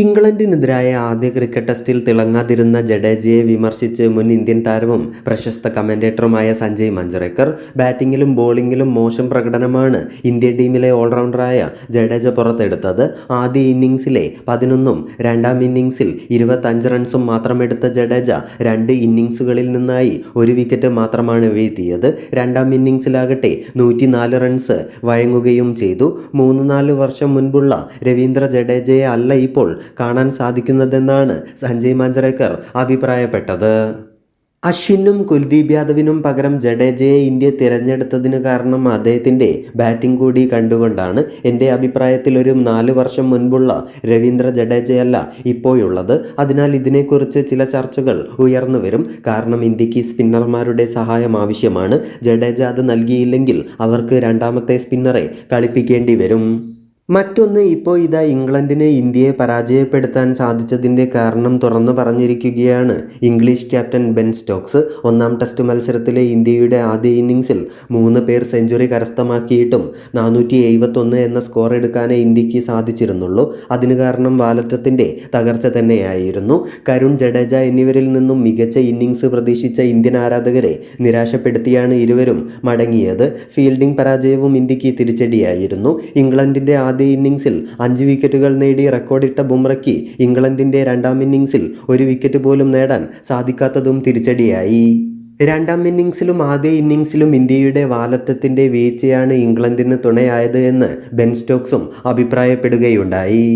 ഇംഗ്ലണ്ടിനെതിരായ ആദ്യ ക്രിക്കറ്റ് ടെസ്റ്റിൽ തിളങ്ങാതിരുന്ന ജഡേജയെ വിമർശിച്ച് മുൻ ഇന്ത്യൻ താരവും പ്രശസ്ത കമന്റേറ്ററുമായ സഞ്ജയ് മഞ്ചറേക്കർ ബാറ്റിംഗിലും ബോളിംഗിലും മോശം പ്രകടനമാണ് ഇന്ത്യൻ ടീമിലെ ഓൾറൗണ്ടറായ ജഡേജ പുറത്തെടുത്തത്. ആദ്യ ഇന്നിംഗ്സിലെ പതിനൊന്നും രണ്ടാം ഇന്നിംഗ്സിൽ ഇരുപത്തഞ്ച് റൺസും മാത്രമെടുത്ത ജഡേജ രണ്ട് ഇന്നിംഗ്സുകളിൽ നിന്നായി ഒരു വിക്കറ്റ് മാത്രമാണ് വീഴ്ത്തിയത്. രണ്ടാം ഇന്നിംഗ്സിലാകട്ടെ നൂറ്റിനാല് റൺസ് വഴങ്ങുകയും ചെയ്തു. മൂന്ന് നാല് വർഷം മുൻപുള്ള രവീന്ദ്ര ജഡേജയെ അല്ല ഇപ്പോൾ കാണാൻ സാധിക്കുന്നതെന്നാണ് സഞ്ജയ് മാഞ്ചറേക്കർ അഭിപ്രായപ്പെട്ടത്. അശ്വിനും കുൽദീപ് യാദവിനും പകരം ജഡേജയെ ഇന്ത്യ തിരഞ്ഞെടുത്തതിന് കാരണം അദ്ദേഹത്തിന്റെ ബാറ്റിംഗ് കൂടി കണ്ടുകൊണ്ടാണ് എന്റെ അഭിപ്രായത്തിൽ ഒരു നാല് വർഷം മുൻപുള്ള രവീന്ദ്ര ജഡേജയല്ല ഇപ്പോഴുള്ളത്. അതിനാൽ ഇതിനെക്കുറിച്ച് ചില ചർച്ചകൾ ഉയർന്നു വരും. കാരണം ഇന്ത്യയ്ക്ക് സ്പിന്നർമാരുടെ സഹായം ആവശ്യമാണ്. ജഡേജ അത് നൽകിയില്ലെങ്കിൽ അവർക്ക് രണ്ടാമത്തെ സ്പിന്നറെ കളിപ്പിക്കേണ്ടി വരും. മറ്റൊന്ന് ഇപ്പോൾ ഇതാ ഇംഗ്ലണ്ടിനെ ഇന്ത്യയെ പരാജയപ്പെടുത്താൻ സാധിച്ചതിന്റെ കാരണം തുറന്നു പറഞ്ഞിരിക്കുകയാണ്. ഇംഗ്ലീഷ് ക്യാപ്റ്റൻ ബെൻ സ്റ്റോക്സ് ഒന്നാം ടെസ്റ്റ് മത്സരത്തിലെ ഇന്ത്യയുടെ ആദ്യ ഇന്നിങ്സിൽ മൂന്ന് പേർ സെഞ്ചുറി കരസ്ഥമാക്കിയിട്ടും നാനൂറ്റി എഴുപത്തൊന്ന് എന്ന സ്കോർ എടുക്കാനേ ഇന്ത്യയ്ക്ക് സാധിച്ചിരുന്നുള്ളൂ. അതിന് കാരണം വാലറ്റത്തിന്റെ തകർച്ച തന്നെയായിരുന്നു. കരുൺ ജഡേജ എന്നിവരിൽ നിന്നും മികച്ച ഇന്നിങ്സ് പ്രതീക്ഷിച്ച ഇന്ത്യൻ ആരാധകരെ നിരാശപ്പെടുത്തിയാണ് ഇരുവരും മടങ്ങിയത്. ഫീൽഡിംഗ് പരാജയവും ഇന്ത്യയ്ക്ക് തിരിച്ചടിയായിരുന്നു. ഇംഗ്ലണ്ടിന്റെ ആദ്യ ഇന്നിംഗ്സിൽ അഞ്ച് വിക്കറ്റുകൾ നേടി റെക്കോർഡിട്ട ബുംറയ്ക്ക് ഇംഗ്ലണ്ടിന്റെ രണ്ടാം ഇന്നിംഗ്സിൽ ഒരു വിക്കറ്റ് പോലും നേടാൻ സാധിക്കാത്തതും തിരിച്ചടിയായി. രണ്ടാം ഇന്നിംഗ്സിലും ആദ്യ ഇന്നിംഗ്സിലും ഇന്ത്യയുടെ വാലറ്റത്തിന്റെ വീഴ്ചയാണ് ഇംഗ്ലണ്ടിന് തുണയായത് എന്ന് ബെൻ സ്റ്റോക്സും അഭിപ്രായപ്പെടുകയുണ്ടായി.